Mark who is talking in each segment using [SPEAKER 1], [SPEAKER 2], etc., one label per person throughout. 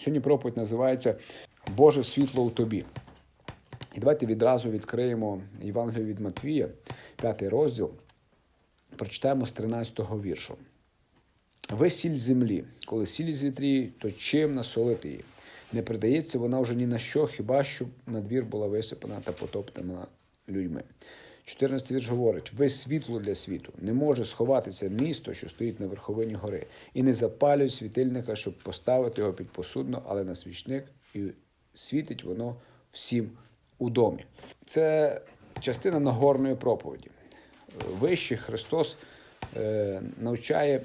[SPEAKER 1] Сьогодні проповідь називається Боже світло у тобі. І давайте відразу відкриємо Євангелію від Матвія, п'ятий розділ, прочитаємо з 13-го віршу. Ви сіль землі, коли сіль звітріє, то чим насолити її? Не придається вона вже ні на що, хіба що на двір була висипана та потоптана людьми. 14 вірш говорить: ви світло для світу. Не може сховатися місто, що стоїть на верховині гори, і не запалюють світильника, щоб поставити його під посудно, але на свічник, і світить воно всім у домі. Це частина Нагорної проповіді. Вище Христос е, навчає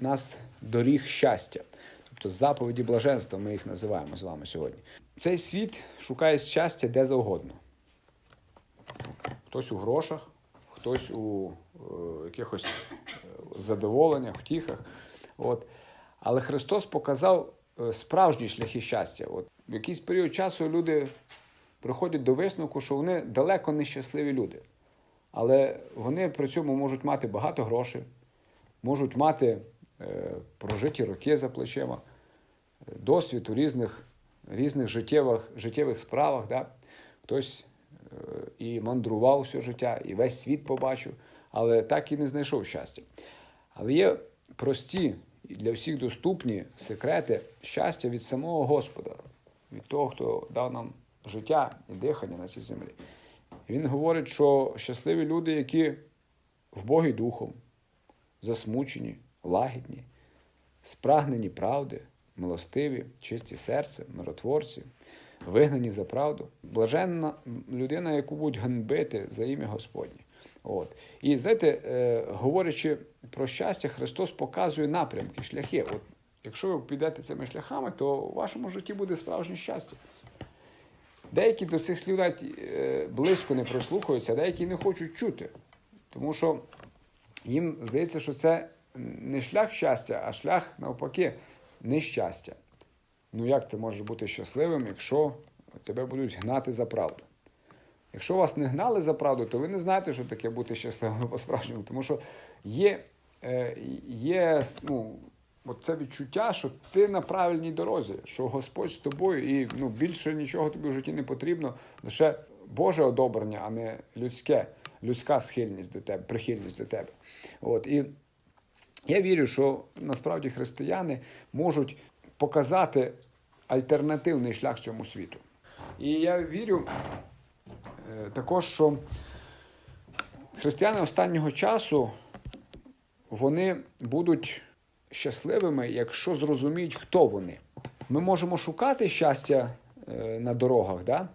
[SPEAKER 1] нас доріг щастя, тобто заповіді блаженства, ми їх називаємо з вами сьогодні. Цей світ шукає щастя де завгодно. Хтось у грошах, хтось у е, якихось е, задоволеннях, втіхах. От. Але Христос показав е, справжні шляхи щастя. От. В якийсь період часу люди приходять до висновку, що вони далеко не щасливі люди. Але вони при цьому можуть мати багато грошей, можуть мати е, прожиті роки за плечима, е, досвід у різних, різних життєвих, життєвих справах. Да? Хтось і мандрував все життя, і весь світ побачив, але так і не знайшов щастя. Але є прості і для всіх доступні секрети щастя від самого Господа, від того, хто дав нам життя і дихання на цій землі. Він говорить, що щасливі люди, які в Богі духом, засмучені, лагідні, спрагнені правди, милостиві, чисті серце, миротворці, вигнані за правду, блаженна людина, яку будуть ганьбити за ім'я Господнє. От. І знаєте, е, говорячи про щастя, Христос показує напрямки, шляхи. От, якщо ви підете цими шляхами, то у вашому житті буде справжнє щастя. Деякі до цих слів навіть е, близько не прислухаються, деякі не хочуть чути. Тому що їм здається, що це не шлях щастя, а шлях, навпаки, нещастя. Ну як ти можеш бути щасливим, якщо тебе будуть гнати за правду? Якщо вас не гнали за правду, то ви не знаєте, що таке бути щасливим по-справжньому. Тому що є, е, є ну, це відчуття, що ти на правильній дорозі, що Господь з тобою, і ну, більше нічого тобі в житті не потрібно, лише Боже одобрення, а не людське, людська схильність до тебе, прихильність до тебе. От, і я вірю, що насправді християни можуть показати альтернативний шлях цьому світу. І я вірю е, також, що християни останнього часу вони будуть щасливими, якщо зрозуміють, хто вони. Ми можемо шукати щастя е, на дорогах, да?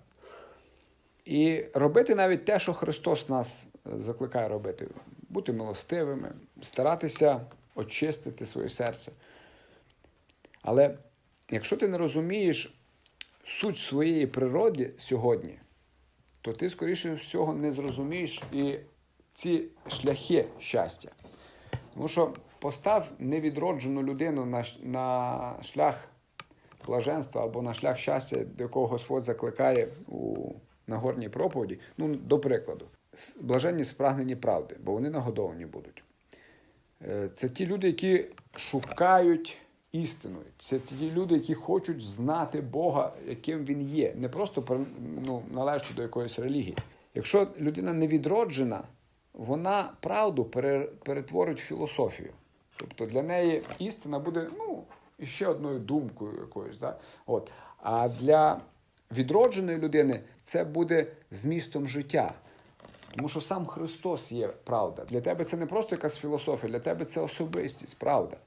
[SPEAKER 1] і робити навіть те, що Христос нас е, закликає робити: бути милостивими, старатися очистити своє серце. Але якщо ти не розумієш суть своєї природи сьогодні, то ти, скоріше всього, не зрозумієш і ці шляхи щастя. Тому що постав невідроджену людину на, на шлях блаженства або на шлях щастя, до якого Господь закликає у Нагорній проповіді. Ну, до прикладу, блаженні спрагнені правди, бо вони нагодовані будуть. Е, Це ті люди, які шукають істину. Це ті люди, які хочуть знати Бога, яким він є, не просто ну, належати до якоїсь релігії. Якщо людина не відроджена, вона правду перетворить в філософію. Тобто для неї істина буде ну, ще одною думкою якоюсь. Да? От. А для відродженої людини це буде змістом життя. Тому що сам Христос є правда. Для тебе це не просто якась філософія, для тебе це особистість, правда.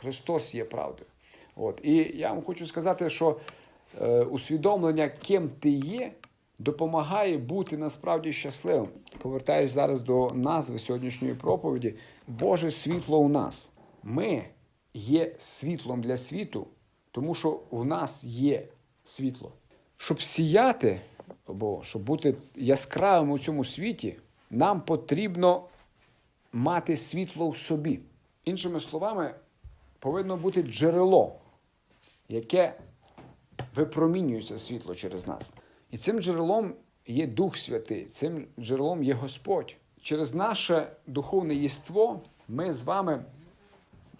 [SPEAKER 1] Христос є правдою. От. І я вам хочу сказати, що е, усвідомлення, ким ти є, допомагає бути насправді щасливим. Повертаюсь зараз до назви сьогоднішньої проповіді. Боже світло у нас. Ми є світлом для світу, тому що в нас є світло. Щоб сіяти, або щоб бути яскравим у цьому світі, нам потрібно мати світло в собі. Іншими словами, повинно бути джерело, яке випромінюється світло через нас. І цим джерелом є Дух Святий, цим джерелом є Господь. Через наше духовне єство ми з вами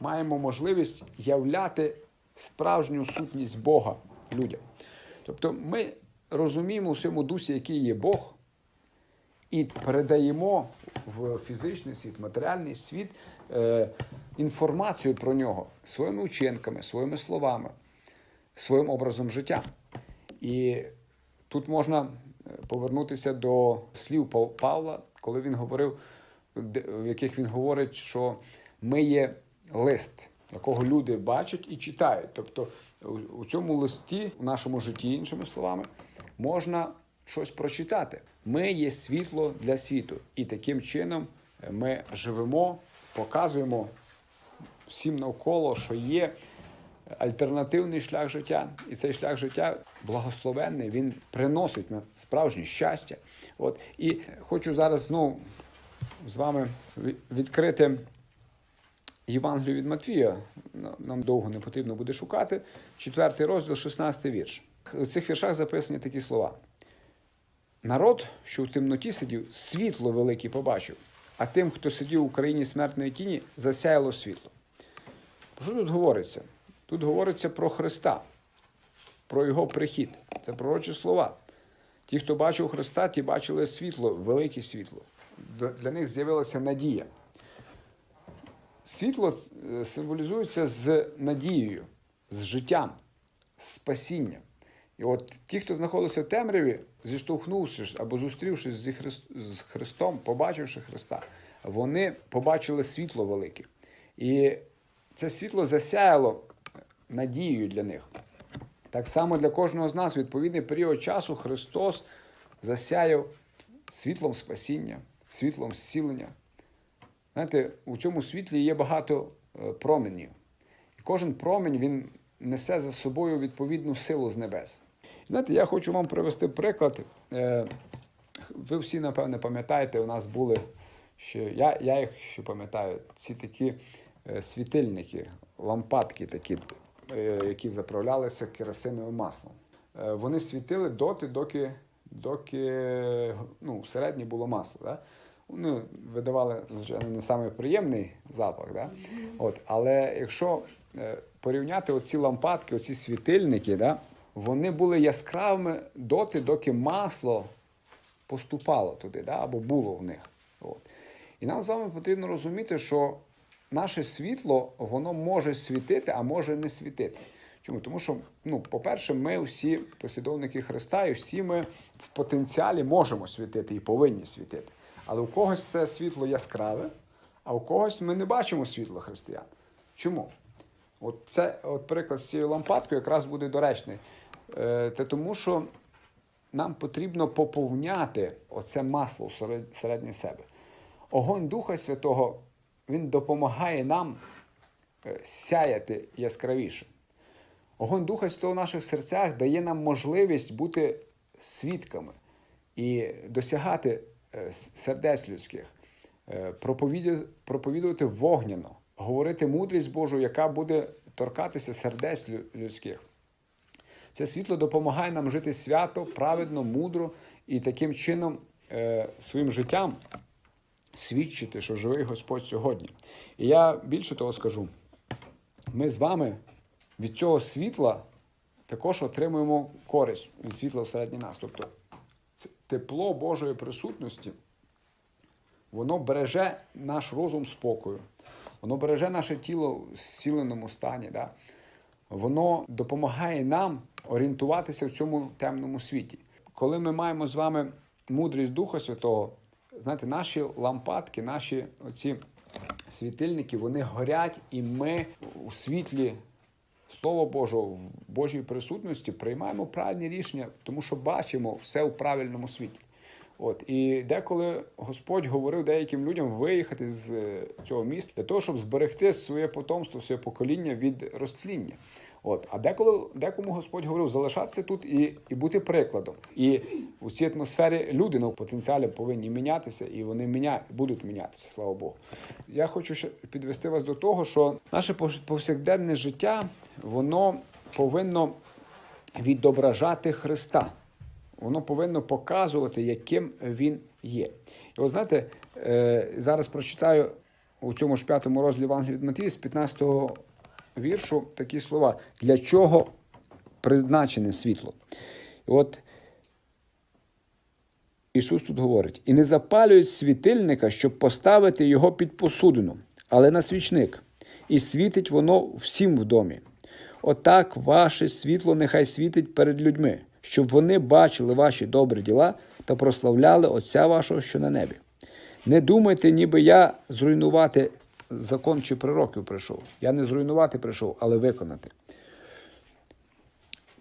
[SPEAKER 1] маємо можливість являти справжню сутність Бога людям. Тобто ми розуміємо у своєму дусі, який є Бог, і передаємо в фізичний світ, матеріальний світ е, інформацію про нього своїми учинками, своїми словами, своїм образом життя. І тут можна е, повернутися до слів Пав- Павла, коли він говорив, в яких він говорить, що ми є лист, якого люди бачать і читають. Тобто у- у цьому листі, у нашому житті, іншими словами, можна щось прочитати. Ми є світло для світу. І таким чином е, ми живемо, показуємо всім навколо, що є альтернативний шлях життя. І цей шлях життя благословенний, він приносить на справжнє щастя. От. І хочу зараз знову з вами відкрити Євангелію від Матвія. Нам довго не потрібно буде шукати. Четвертий розділ, 16 вірш. У цих віршах записані такі слова. Народ, що в темноті сидів, світло велике побачив, а тим, хто сидів у країні смертної тіні, засяяло світло. Що тут говориться? Тут говориться про Христа, про Його прихід. Це пророчі слова. Ті, хто бачив Христа, ті бачили світло, велике світло. Для них з'явилася надія. Світло е, символізується з надією, з життям, з спасінням. І от ті, хто знаходився в темряві, зіштовхнувшись або зустрівшись зі Хрис- з Христом, побачивши Христа, вони побачили світло велике. І це світло засяяло надією для них. Так само для кожного з нас, відповідний період часу, Христос засяяв світлом спасіння, світлом зцілення. Знаєте, у цьому світлі є багато е, променів. І кожен промінь він несе за собою відповідну силу з небес. Знаєте, я хочу вам привести приклад. Е, Ви всі, напевне, пам'ятаєте, у нас були ще, я, я їх ще пам'ятаю, ці такі світильники, лампадки такі, е, які заправлялися керосиновим маслом. Е, Вони світили доти, доки, доки ну, всередині було масло. Да? Вони видавали, звичайно, не самий приємний запах. Да? От, але якщо е, порівняти оці лампадки, оці світильники, да? вони були яскравими доти, доки масло поступало туди, да? або було в них. От. І нам з вами потрібно розуміти, що наше світло воно може світити, а може не світити. Чому? Тому що, ну, по-перше, ми всі послідовники Христа, і всі ми в потенціалі можемо світити і повинні світити. Але у когось це світло яскраве, а у когось ми не бачимо світла християн. Чому? От це от приклад з цією лампадкою якраз буде доречний. Е, Це тому, що нам потрібно поповняти оце масло всеред- всередині себе. Огонь Духа Святого він допомагає нам е, сяяти яскравіше. Огонь Духа Святого в наших серцях дає нам можливість бути свідками і досягати е, сердець людських, е, проповідувати вогняно, говорити мудрість Божу, яка буде торкатися сердець людських. Це світло допомагає нам жити свято, праведно, мудро і таким чином своїм життям свідчити, що живий Господь сьогодні. І я більше того скажу: ми з вами від цього світла також отримуємо користь від світла всередині нас. Тобто тепло Божої присутності, воно береже наш розум спокою, воно береже наше тіло в зціленому стані. Да? Воно допомагає нам орієнтуватися в цьому темному світі. Коли ми маємо з вами мудрість Духа Святого, знаєте, наші лампадки, наші оці світильники, вони горять, і ми у світлі Слова Божого в Божій присутності приймаємо правильні рішення, тому що бачимо все у правильному світлі. От і деколи Господь говорив деяким людям виїхати з е, цього міста для того, щоб зберегти своє потомство, своє покоління від розтління. От, а деколи декому Господь говорив залишатися тут і, і бути прикладом. І у цій атмосфері люди на потенціалі повинні мінятися, і вони міня... будуть мінятися, слава Богу. Я хочу ще підвести вас до того, що наше повсякденне життя воно повинно відображати Христа. Воно повинно показувати, яким він є. І от знаєте, е, зараз прочитаю у цьому ж п'ятому розділі Євангелія від Матвія з 15 віршу такі слова. Для чого призначене світло? І от Ісус тут говорить: і не запалюють світильника, щоб поставити його під посудину, але на свічник, і світить воно всім в домі. Отак ваше світло нехай світить перед людьми, щоб вони бачили ваші добрі діла та прославляли Отця вашого, що на небі. Не думайте, ніби я зруйнувати закон чи пророків прийшов. Я не зруйнувати прийшов, але виконати.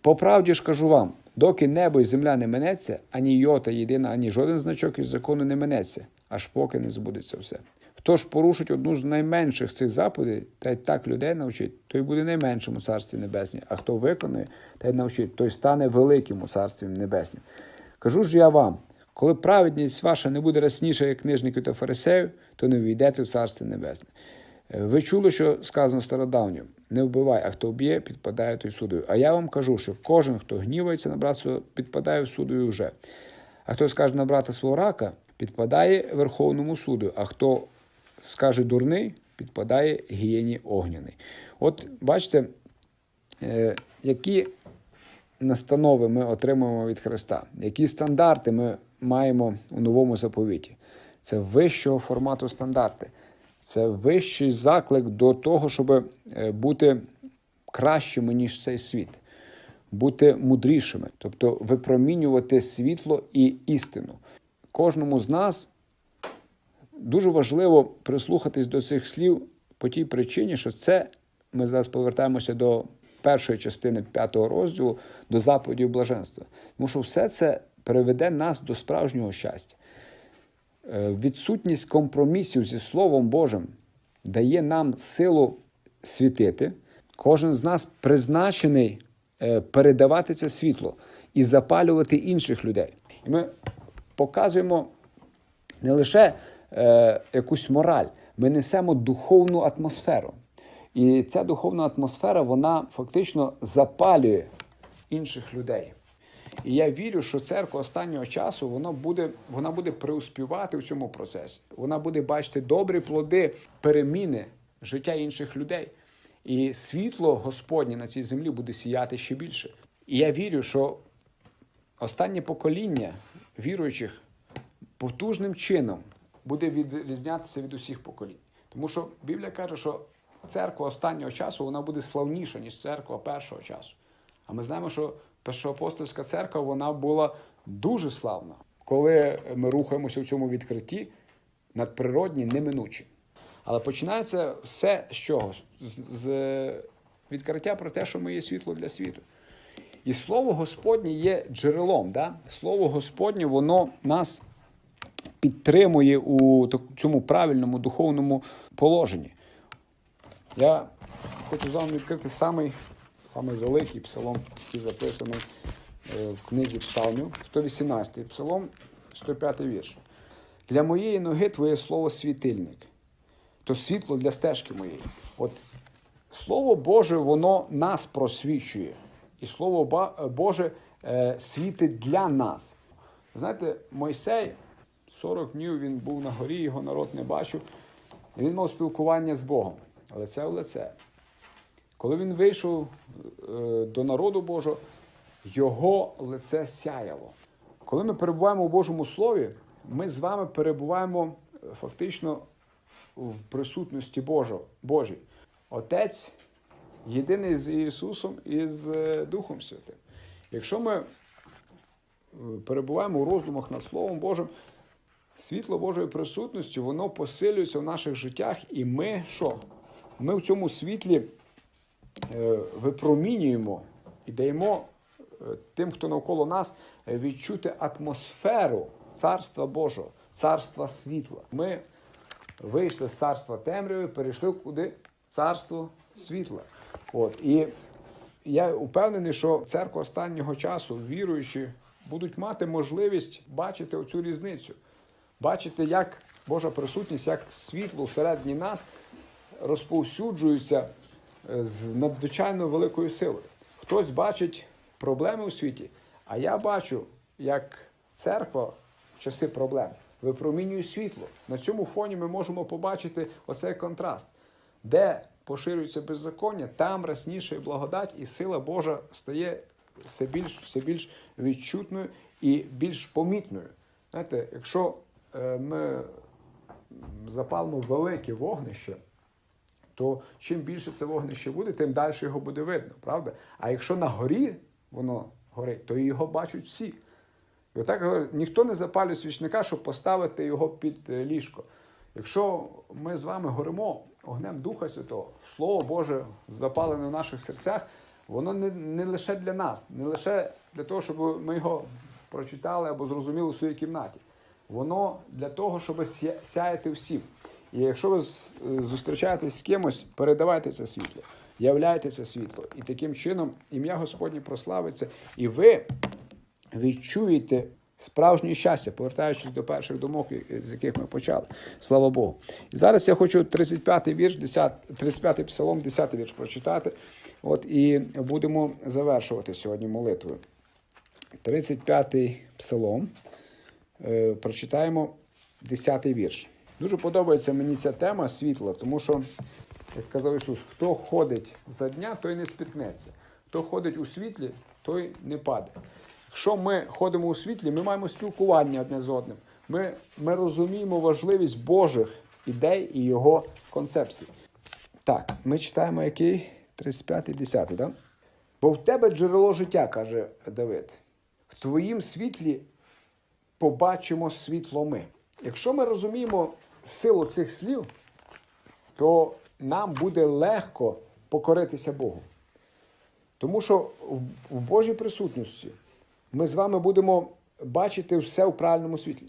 [SPEAKER 1] По правді ж кажу вам, доки небо і земля не минеться, ані йота єдина, ані жоден значок із закону не минеться, аж поки не збудеться все. Хто ж порушить одну з найменших цих заповідей, та й так людей навчить, той буде найменшим у царстві небеснім, а хто виконує та й навчить, той стане великим у царстві небеснім. Кажу ж я вам, коли праведність ваша не буде рясніша, як книжників та фарисеїв, то не війдете в царство небесне. Е, Ви чули, що сказано стародавньо: не вбивай, а хто вб'є, підпадає той судою. А я вам кажу, що кожен, хто гнівається на брата підпадає в судою вже. А хто скаже на брата свого рака, підпадає Верховному суду, а хто скаже дурний, підпадає гієні огняний. От бачите, е, які настанови ми отримуємо від Христа, які стандарти ми маємо у новому заповіті. Це вищого формату стандарти. Це вищий заклик до того, щоб е, бути кращими, ніж цей світ, бути мудрішими, тобто випромінювати світло і істину. Кожному з нас дуже важливо прислухатись до цих слів по тій причині, що це ми зараз повертаємося до першої частини п'ятого розділу, до заповідів блаженства. Тому що все це приведе нас до справжнього щастя. Е, Відсутність компромісів зі Словом Божим дає нам силу світити. Кожен з нас призначений е, передавати це світло і запалювати інших людей. І ми показуємо не лише е, якусь мораль, ми несемо духовну атмосферу. І ця духовна атмосфера вона фактично запалює інших людей. І я вірю, що церква останнього часу вона буде, вона буде преуспівати в цьому процесі. Вона буде бачити добрі плоди переміни життя інших людей. І світло Господнє на цій землі буде сіяти ще більше. І я вірю, що останнє покоління віруючих потужним чином буде відрізнятися від усіх поколінь. Тому що Біблія каже, що церква останнього часу вона буде славніша, ніж церква першого часу. А ми знаємо, що першоапостольська церква вона була дуже славна, коли ми рухаємося в цьому відкритті надприродні, неминучі. Але починається все з чого? З, відкриття про те, що ми є світло для світу. І слово Господнє є джерелом. Да? Слово Господнє, воно нас підтримує у цьому правильному духовному положенні. Я хочу з вами відкрити самий, самий великий псалом, який записаний е, в книзі Псалмів, 118 псалом, 105 вірш. Для моєї ноги твоє слово світильник, то світло для стежки моєї. От Слово Боже, воно нас просвічує. І Слово Боже е, світить для нас. Знаєте, Мойсей 40 днів він був на горі, його народ не бачив. І він мав спілкування з Богом, лице в лице. Коли він вийшов е, до народу Божого, його лице сяяло. Коли ми перебуваємо у Божому Слові, ми з вами перебуваємо е, фактично в присутності Божій. Отець єдиний з Ісусом і з е, Духом Святим. Якщо ми перебуваємо у роздумах над Словом Божим, світло Божої присутності, воно посилюється в наших життях, і ми що? Ми в цьому світлі випромінюємо і даємо е, тим, хто навколо нас, е, відчути атмосферу Царства Божого, царства світла. Ми вийшли з царства темряви, перейшли куди? Царство світла. От. І я впевнений, що церква останнього часу, віруючі, будуть мати можливість бачити оцю різницю, бачити, як Божа присутність, як світло всередині нас розповсюджується е, з надзвичайно великою силою. Хтось бачить проблеми у світі, а я бачу, як церква в часи проблем випромінює світло. На цьому фоні ми можемо побачити оцей контраст, де поширюється беззаконня, там рясніше благодать, і сила Божа стає все більш, все більш відчутною і більш помітною. Знаєте, якщо е, ми запалимо велике вогнище, то чим більше це вогнище буде, тим далі його буде видно, правда? А якщо на горі воно горить, то його бачать всі. І отак ніхто не запалює свічника, щоб поставити його під е, ліжко. Якщо ми з вами горимо огнем Духа Святого, Слово Боже запалене в наших серцях, воно не, не лише для нас, не лише для того, щоб ми його прочитали або зрозуміли у своїй кімнаті. Воно для того, щоб сяяти всім. І якщо ви зустрічаєтесь з кимось, передавайте це світло, являйте це світло. І таким чином ім'я Господнє прославиться, і ви відчуєте справжнє щастя, повертаючись до перших думок, з яких ми почали. Слава Богу. І зараз я хочу 35-й вірш, 10, 35-й псалом, 10-й вірш прочитати. От і будемо завершувати сьогодні молитвою. 35-й псалом. Е, прочитаємо 10-й вірш. Дуже подобається мені ця тема світла, тому що, як казав Ісус, хто ходить за дня, той не спіткнеться. Хто ходить у світлі, той не паде. Якщо ми ходимо у світлі, ми маємо спілкування одне з одним. Ми, ми розуміємо важливість Божих ідей і його концепцій. Так, ми читаємо який? 35-й, 10-й, так? Бо в тебе джерело життя, каже Давид. В твоїм світлі побачимо світло ми. Якщо ми розуміємо силу цих слів, то нам буде легко покоритися Богу. Тому що в- Божій присутності ми з вами будемо бачити все в правильному світлі.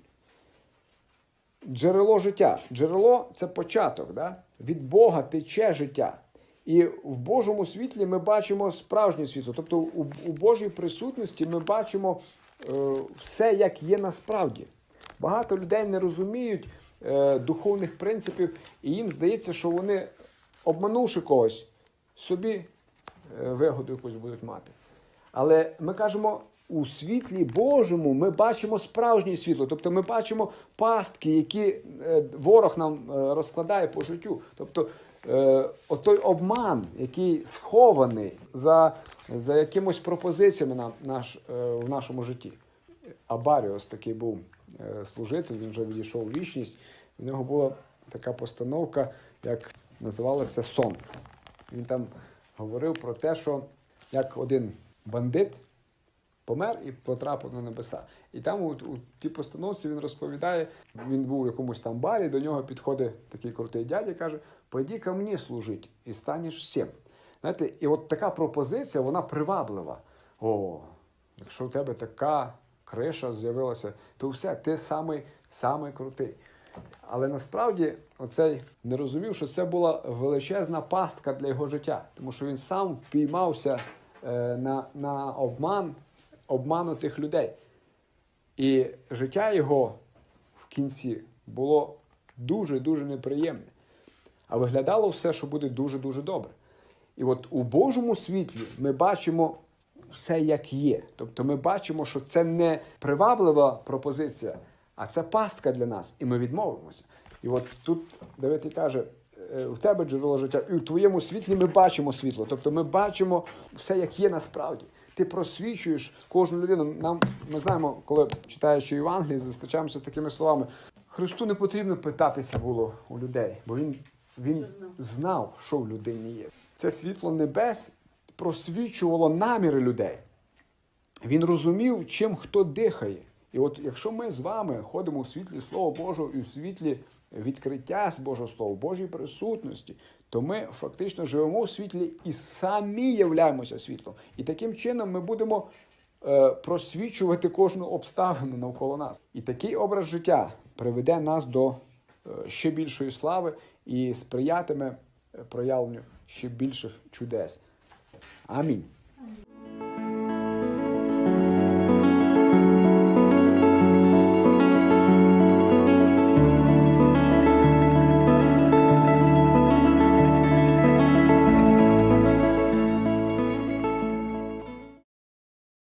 [SPEAKER 1] Джерело життя. Джерело це початок. Да? Від Бога тече життя. І в Божому світлі ми бачимо справжнє світло. Тобто у, у Божій присутності ми бачимо е, все, як є насправді. Багато людей не розуміють духовних принципів, і їм здається, що вони, обманувши когось, собі е, вигоду якусь будуть мати. Але ми кажемо, у світлі Божому ми бачимо справжнє світло. Тобто ми бачимо пастки, які е, ворог нам е, розкладає по життю. Тобто е, отой обман, який схований за, за якимось пропозиціями на, наш, е, в нашому житті. Абаріос такий був е, служитель, він вже відійшов у вічність. В нього була така постановка, як називалася сон. Він там говорив про те, що як один бандит помер і потрапив на небеса. І там у, у тій постановці він розповідає, він був у якомусь там барі, до нього підходить такий крутий дядя і каже: пойди ко мені служити і станеш всім. Знаєте, і от така пропозиція, вона приваблива. О, якщо у тебе така криша з'явилася, то все, ти самий, самий крутий. Але насправді оцей не розумів, що це була величезна пастка для його життя, тому що він сам впіймався е, на, на обман обманутих людей. І життя його в кінці було дуже-дуже неприємне. А виглядало все, що буде дуже-дуже добре. І от у Божому світлі ми бачимо все як є. Тобто ми бачимо, що це не приваблива пропозиція, а це пастка для нас, і ми відмовимося. І от тут Давид каже: е, у тебе джерело життя, і у твоєму світлі ми бачимо світло. Тобто ми бачимо все, як є насправді. Ти просвічуєш кожну людину. Нам ми знаємо, коли читаючи Євангелії, зустрічаємося з такими словами. Христу не потрібно питатися було у людей, бо він, він знав, що в людині є. Це світло небес просвічувало наміри людей. Він розумів, чим хто дихає. І от якщо ми з вами ходимо у світлі Слова Божого і у світлі відкриття з Божого Слова, Божій присутності, то ми фактично живемо у світлі і самі являємося світлом. І таким чином ми будемо е, просвічувати кожну обставину навколо нас. І такий образ життя приведе нас до е, ще більшої слави і сприятиме е, проявленню ще більших чудес. Амінь.